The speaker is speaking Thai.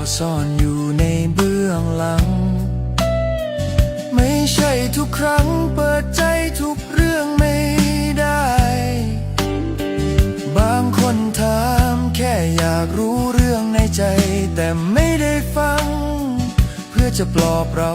าวซ่อนอยู่ในเบื้องหลัง ไม่ใช่ทุกครั้งเปิดใจทุกเรื่องไม่ได้ บางคนถามแค่อยากรู้เรื่องในใจ แต่ไม่ได้ฟัง เพื่อจะปลอบเรา